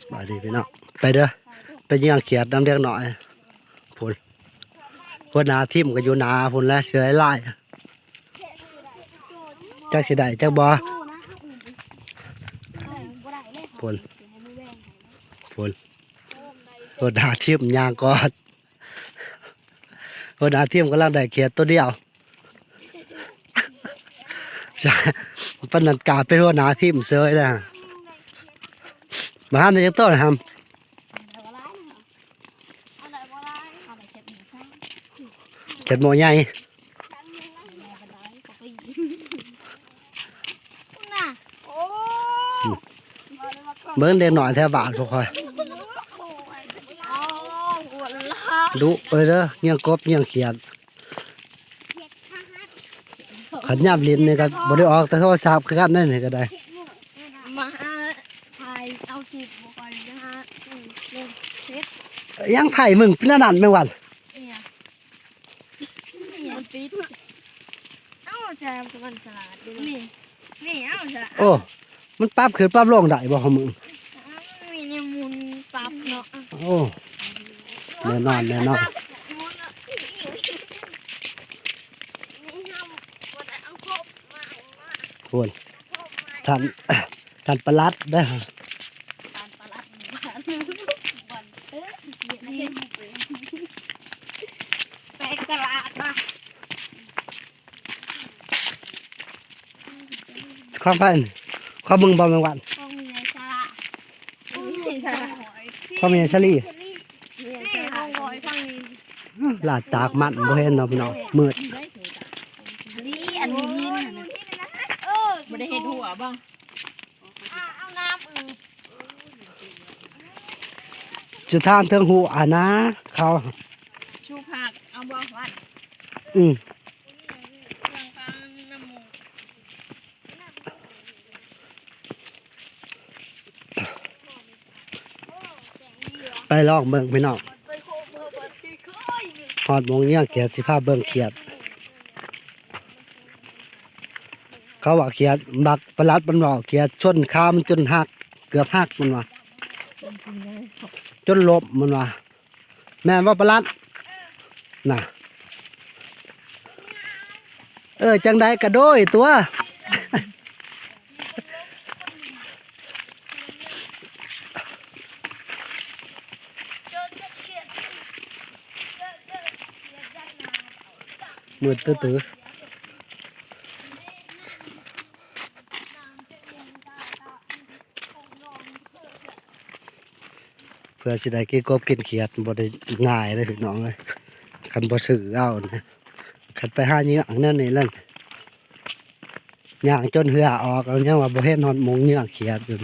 สบายดีพี่น้องไปเด้อไปเยี่ยงเขียดน้ำเด็กหน่อยพุ่นพวกนนาทิมก็อยู่นาพุ่นแล้วเสือไล่จักสิได้จักบ่พุ่นพุ่นพวกนนาทิมยางกอดพวกนนาทิมกำลังได้เขียดตัวเดียวใช่ปนนันกาเป็นพวกนาทิมเสือนะ มาห้ามในจักต้นนะครับเขียดหมอใหญ่เบิ่งเด็กหน่อยแถวบ้านพวกคอยดูเอ้ยเด้อเงี้ยงกบเงี้ยงเขียดขันยามลิ้นนี่ก็บ่ได้ออกแต่โทรศัพท์คือกันนั่นนี่ก็ได้ มาถ่ายเอาคลิปบุกอนนะฮะอืมเล่นเซ็ต ยังไผมึงเป็นอันนั่นแม่งวันเนี่ยมันปิดเอ้าแจมมันสลัดดูนี่นี่เอ้าจะโอ้ มันปรับขึ้นปรับลงได้บ่ของมึงมีเนี่ยมุนปรับเนาะโอ้แน่นอนแน่นอนพุ่นท่านท่านประหลัดได้อไตลาดมาความพันความมึงบ่แม่งวันต้องมีในสระต้องมีสระความมีชะลีนี่ต้องลอยข้างนี้ลาดตากมันบ่เห็นเนาะพี่น้องมืดนี่อันนี้นี่นะเออบ่ได้เฮ็ดหัวบ่เอาน้ำอือจะทานเทิงหูอ่านะเขา ชูผักเอาบ่วัน อืมไปลอกเบิ่งพี่น้องไปโคเบอร์บัตรที่เคยฮอดมองเงี้ยเขียดสิพาเบิ่งเขียด เขาว่าเขียดบักประหลัดมันบอกเขียดชนขามันจนหัก เกือบหักมันว่าจนลบมันว่าแม่ว่าประหลัดน่ะ เออ จังใดกระโดยตัวมืดตื้อๆเพื่อสิได้กินกบกินเขียดบ่ได้ง่ายเลยพี่น้องเลยคันบ่ซื้อเอานะ ขันไปห้าเนื้อนั่นนี่นั่นย่างจนเหือออกเอายังว่าบ่เห็นอนมงเนื้อเขียดอยู่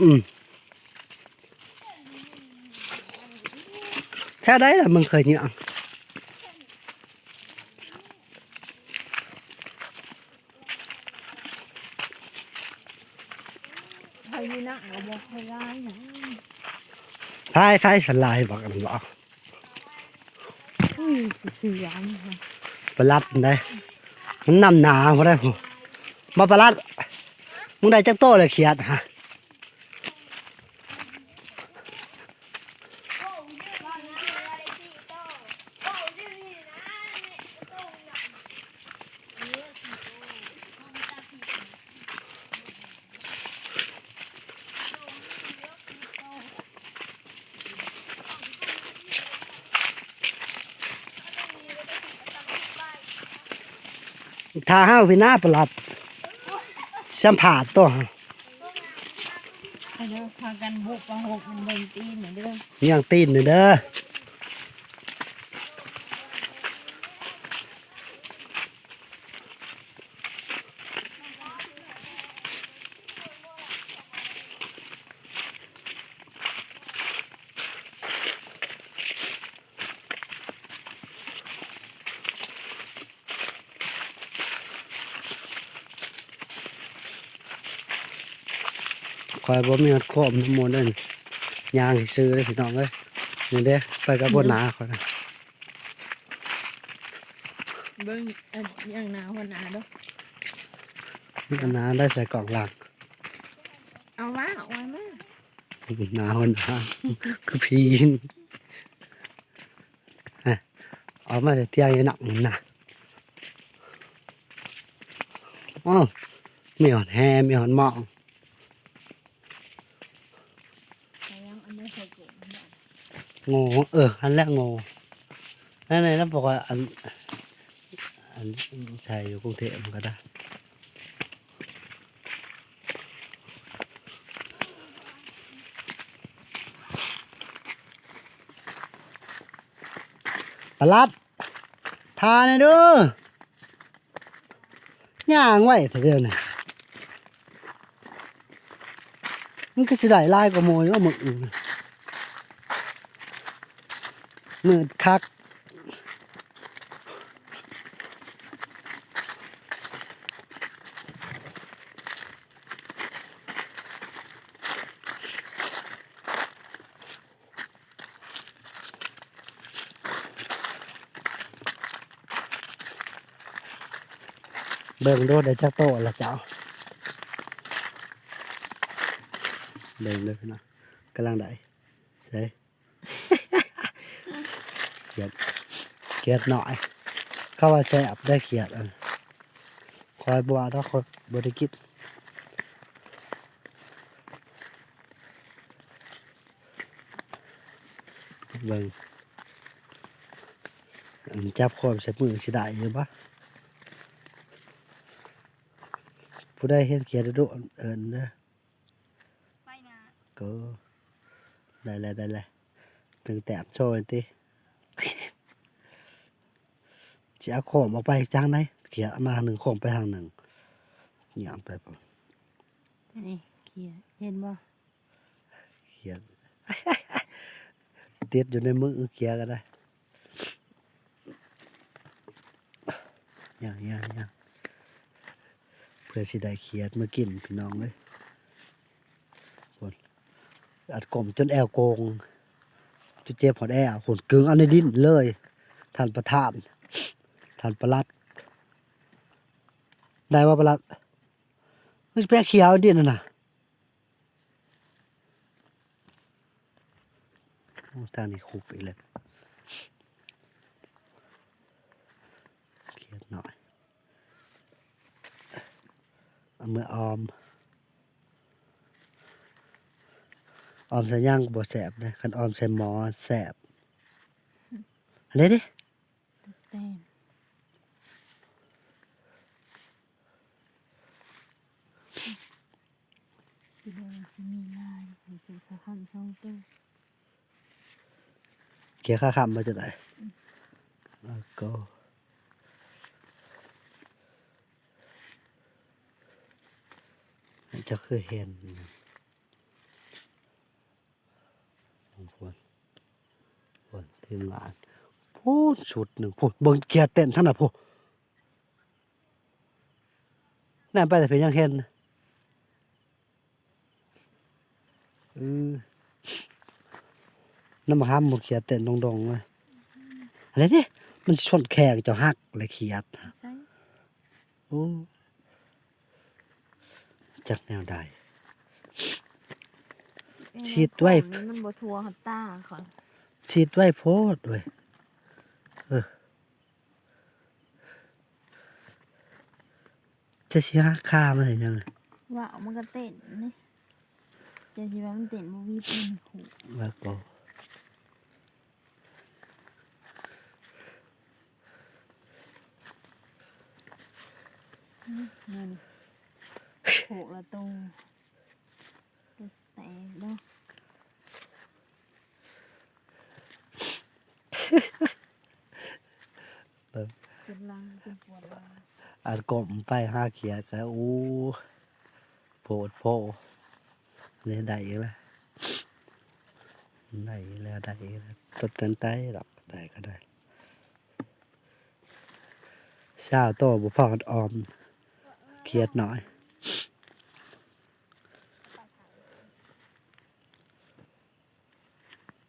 อืมแค่ได้ล่ะมึงเคยเหยื่อเฮาอยู่นะเอาบ่ค่อยร้ายนะทายทายสลายบอกกันบอกอุ้ยเสียงประหลัดได้มันนำหนาบ่ได้ผมมาประหลัดมึงได้จักโตเลยเขียดฮะ ถ้าห้าวพี่หน้าประหลัดสัมผัสตัวเอาเด้อพากันบุกมาหกมันเบิ่งตีนน่ะเด้อเลี้ยงตีนนี่เด้อ อยบ่มีฮอดโคมน้ำมนต์เด้นยางซื้อเลยพี่น้องเอ้ยนี่เด้ไปกับบนหนาคอยนะเบิ่งเอันอย่างหนาหัวหนาเด้อนี่ก็หนาได้ใส่กล่องหลังเอามาเอาไว้มาหนาคนหนาคือพีนฮะเอามาจะเตี้ยยังหนักมันนะอ้าวมีหอนแฮมีหอนหมอง ใส่ยังอันนี้ใส่เกล็ดมันได้ โง่เอออันแรกโง่นั่นเลยแล้วบอกว่าอันอันใช่อยู่กรุงเทพมันก็ได้ปลัดทาหน่อยเดูย่างไว้เถอะเดียวนี่มันก็สิได้ลายกว่าโมยว่ามึกอื่น มืดคัก เบิ่งโดดได้จักโตละเจ้าเบิ่งเลยพี่น้องกำลังได้ใช่ ขียดเขียดหน่อยเข้าว่าแซ่บได้เขียดอันคอยบัวถ้าคอยบริกิตเบิ่งอันจับความใส่มือสิได้อยู่ปะผู้ได้เห็นเขียนดูเอินเด้อไปนะก็ได้แล้วได้แล้วถึงแต้มโชว์ติ จะเอาโขมออกไปจ้างไหนเขียนมาทางหนึ่งโขมไปทางหนึ่งอย่างไปบ่นี่เขียนเห็นบ่เขียนติดอยู่ในมือเขียนก็ได้อย่างอย่างอย่างเพื่อสิได้เขียนมากินพี่น้องเลยคนอัดกลมจนแอวโกงจะเจ็บหอดแอวผลกึ่งเอาในดินเลยท่านประธาน ท่านประหลัด ได้ว่าประหลัดมันแปะเขียวดินน่ะนะทางนี้คุบอีกแล้วเครียดหน่อยเอามือออม ออมใส่ย่างบ่แสบนะคันออมใส่หมอแสบอะไรดิ แต้มสิเบิ่งสิมีลายให้สิเขาทำช่องตู้ เกียร์ข้าคำมาจะไหนแล้วก็จะเคยเห็นผมพวนพวนทีมงานพูดชุดหนึ่งพูดเบิ่งเกียร์เต้นทั้งนั้นพูดนั่นไปแต่เพียงยังเห็นเออ น้ำมันห้ามหมดเขียดเต้นดงๆเลยอะไรเนี่ยมันชนแขกเจ้าหักเลยเขียดใส่โอ้จักแนวใดฉีดไว้ของมันบ่ทัวหัตตาก่อนชีดไว้โพดเว้ยเออจะชี้หักค่ามันเห็นยังไงว่าเอามันก็เต้นนี่จะสิว่ามันเต้นบ่มีเป็นหูแล้วก็ นั่นโขกละตูจะแตกเด้อเป็นลังเป็นปวดลังอัดกลมไปห้าเขียดแล้วโอ้โพดโพเนี่ยได้อีกแล้วได้อีกแล้วได้อีกแล้วตัดเต้นไต้หรอกได้ก็ได้เช้าโตบุพอดออม เครียดหน่อย